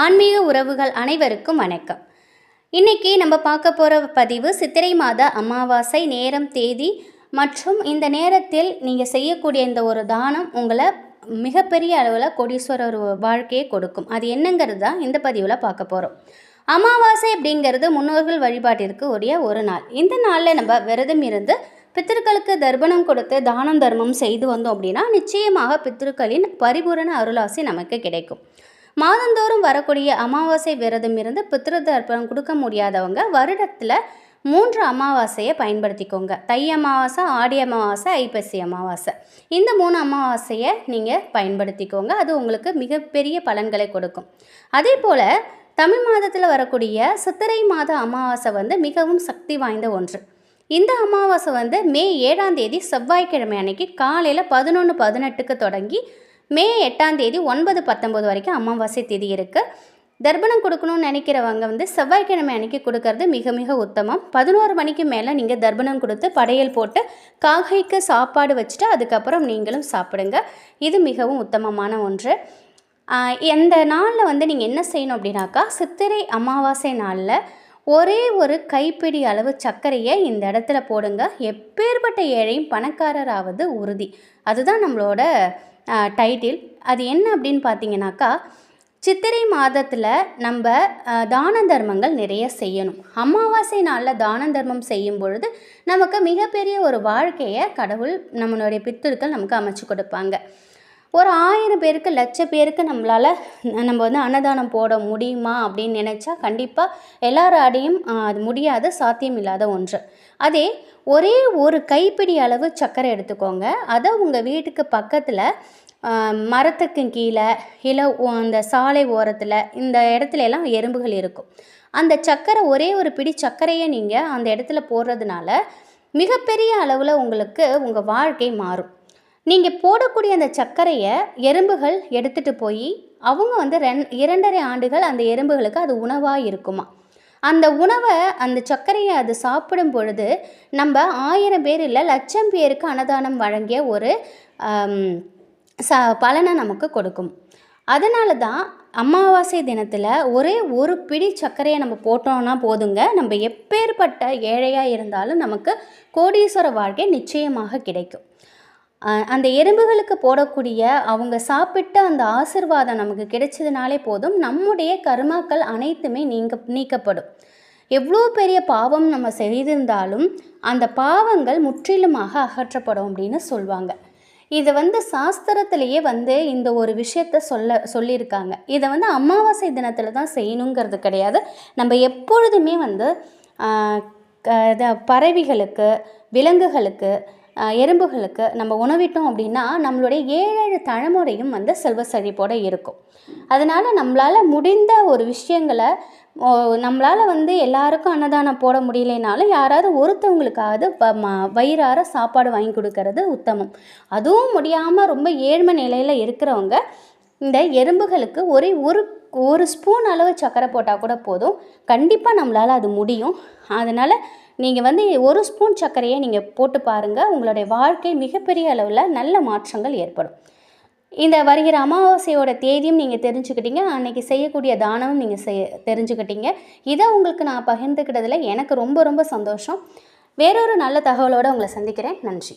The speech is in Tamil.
ஆன்மீக உறவுகள் அனைவருக்கும் வணக்கம். இன்னைக்கு நம்ம பார்க்க போகிற பதிவு சித்திரை மாத அமாவாசை நேரம் தேதி மற்றும் இந்த நேரத்தில் நீங்கள் செய்யக்கூடிய இந்த ஒரு தானம் உங்களை மிகப்பெரிய அளவில் கோடீஸ்வரர் வாழ்க்கையை கொடுக்கும். அது என்னங்கிறது தான் இந்த பதிவில் பார்க்க போகிறோம் அமாவாசை அப்படிங்கிறது முன்னோர்கள் வழிபாட்டிற்கு உரிய ஒரு நாள். இந்த நாளில் நம்ம விரதம் இருந்து பித்திருக்களுக்கு தர்ப்பணம் கொடுத்து தானம் தர்மம் செய்து வந்தோம் அப்படின்னா நிச்சயமாக பித்திருக்களின் பரிபூரண அருளாசி நமக்கு கிடைக்கும். மாதந்தோறும் வரக்கூடிய அமாவாசை விரதம் இருந்து பித்திருதர்ப்பணம் கொடுக்க முடியாதவங்க வருடத்தில் மூன்று அமாவாசையை பயன்படுத்திக்கோங்க. தை அமாவாசை ஆடி அமாவாசை ஐப்பசி அமாவாசை. இந்த மூணு அமாவாசையை நீங்கள் பயன்படுத்திக்கோங்க. அது உங்களுக்கு மிகப்பெரிய பலன்களை கொடுக்கும். அதே போல் தமிழ் மாதத்தில் வரக்கூடிய சித்திரை மாத அமாவாசை வந்து மிகவும் சக்தி வாய்ந்த ஒன்று. இந்த அமாவாசை வந்து மே ஏழாம் தேதி செவ்வாய்க்கிழமை அன்னைக்கு காலையில் பதினொன்று பதினெட்டுக்கு தொடங்கி மே எட்டாம் தேதி ஒன்பது பத்தொம்போது வரைக்கும் அமாவாசை தேதி இருக்குது தர்ப்பணம் கொடுக்கணும்னு நினைக்கிறவங்க வந்து செவ்வாய்க்கிழமை அன்னைக்கு கொடுக்கறது மிக மிக உத்தமம். பதினோரு மணிக்கு மேலே நீங்கள் தர்ப்பணம் கொடுத்து படையல் போட்டு காகைக்கு சாப்பாடு வச்சுட்டு அதுக்கப்புறம் நீங்களும் சாப்பிடுங்க. இது மிகவும் உத்தமமான ஒன்று. எந்த இந்த நாளில் வந்து நீங்கள் என்ன செய்யணும் அப்படின்னாக்கா சித்திரை அமாவாசை நாளில் ஒரே ஒரு கைப்பிடி அளவு சர்க்கரையை இந்த இடத்துல போடுங்க. எப்பேற்பட்ட ஏழையும் பணக்காரராவது உறுதி. அதுதான் நம்மளோட டைட்டில் அது என்ன அப்படின்னு பார்த்தீங்கன்னாக்கா சித்திரை மாதத்தில் நம்ம தான தர்மங்கள் நிறைய செய்யணும். அமாவாசை நாளில் தான தர்மம் செய்யும் பொழுது நமக்கு மிகப்பெரிய ஒரு வாழ்க்கையை கடவுள் நம்மளுடைய பித்தர்கள் நமக்கு அமைச்சு கொடுப்பாங்க. ஒரு ஆயிரம் பேருக்கு லட்ச பேருக்கு நம்மளால் நம்ம வந்து அன்னதானம் போட முடியுமா அப்படின்னு நினச்சா கண்டிப்பாக எல்லாராடையும் அது முடியாத சாத்தியம் இல்லாத ஒன்று. அதே ஒரே ஒரு கைப்பிடி அளவு சர்க்கரை எடுத்துக்கோங்க. அதை உங்கள் வீட்டுக்கு பக்கத்தில் மரத்துக்கு கீழே இல்லை அந்த சாலை ஓரத்தில் இந்த இடத்துல எல்லாம் எறும்புகள் இருக்கும். அந்த சர்க்கரை ஒரே ஒரு பிடி சர்க்கரையை நீங்கள் அந்த இடத்துல போடுறதுனால மிகப்பெரிய அளவில் உங்களுக்கு உங்கள் வாழ்க்கை மாறும். நீங்கள் போடக்கூடிய அந்த சர்க்கரையை எறும்புகள் எடுத்துகிட்டு போய் அவங்க வந்து ரெண் இரண்டரை ஆண்டுகள் அந்த எறும்புகளுக்கு அது உணவாக இருக்குமா? அந்த உணவை அந்த சர்க்கரையை அது சாப்பிடும் பொழுது நம்ம ஆயிரம் பேர் இல்லை லட்சம் பேருக்கு அன்னதானம் வழங்கிய ஒரு ச பலனை நமக்கு கொடுக்கும். அதனால தான் அமாவாசை தினத்தில் ஒரே ஒரு பிடி சர்க்கரையை நம்ம போட்டோம்னா போதுங்க. நம்ம எப்பேற்பட்ட ஏழையாக இருந்தாலும் நமக்கு கோடீஸ்வர வாழ்க்கை நிச்சயமாக கிடைக்கும். அந்த எறும்புகளுக்கு போடக்கூடிய அவங்க சாப்பிட்ட அந்த ஆசிர்வாதம் நமக்கு கிடைச்சதுனாலே போதும். நம்முடைய கருமாக்கள் அனைத்துமே நீங்க நீக்கப்படும். எவ்வளோ பெரிய பாவம் நம்ம செய்திருந்தாலும் அந்த பாவங்கள் முற்றிலுமாக அகற்றப்படும் அப்படின்னு சொல்லுவாங்க இது வந்து சாஸ்திரத்திலேயே வந்து இந்த ஒரு விஷயத்த சொல்ல சொல்லியிருக்காங்க. இதை வந்து அமாவாசை தினத்தில் தான் செய்யணுங்கிறது கிடையாது. நம்ம எப்பொழுதுமே வந்து க- பறவைகளுக்கு விலங்குகளுக்கு எறும்புகளுக்கு நம்ம உணவிட்டோம் அப்படின்னா நம்மளுடைய ஏழேழு தலைமுறையும் வந்து செல்வ செழிப்போடு இருக்கும். அதனால் நம்மளால் முடிந்த ஒரு விஷயங்களை நம்மளால் வந்து எல்லாருக்கும் அன்னதானம் போட முடியலைனாலும் யாராவது ஒருத்தவங்களுக்காவது வ- ம- வயிறார சாப்பாடு வாங்கி கொடுக்கறது உத்தமம். அதுவும் முடியாமல் ரொம்ப ஏழ்மை நிலையில் இருக்கிறவங்க இந்த எறும்புகளுக்கு ஒரே ஒரு ஒரு ஸ்பூன் அளவு சர்க்கரை போட்டால் கூட போதும். கண்டிப்பாக நம்மளால் அது முடியும். அதனால் நீங்கள் வந்து ஒரு ஸ்பூன் சர்க்கரையை நீங்கள் போட்டு பாருங்கள் உங்களுடைய வாழ்க்கை மிகப்பெரிய அளவில் நல்ல மாற்றங்கள் ஏற்படும். இந்த வருகிற அமாவாசையோட தேதியும் நீங்கள் தெரிஞ்சுக்கிட்டீங்க. அன்னைக்கு செய்யக்கூடிய தானமும் நீங்கள் செய் தெரிஞ்சுக்கிட்டீங்க. இதை உங்களுக்கு நான் பகிர்ந்துக்கிட்டதில் எனக்கு ரொம்ப ரொம்ப சந்தோஷம். வேறொரு நல்ல தகவலோடு உங்களை சந்திக்கிறேன். நன்றி.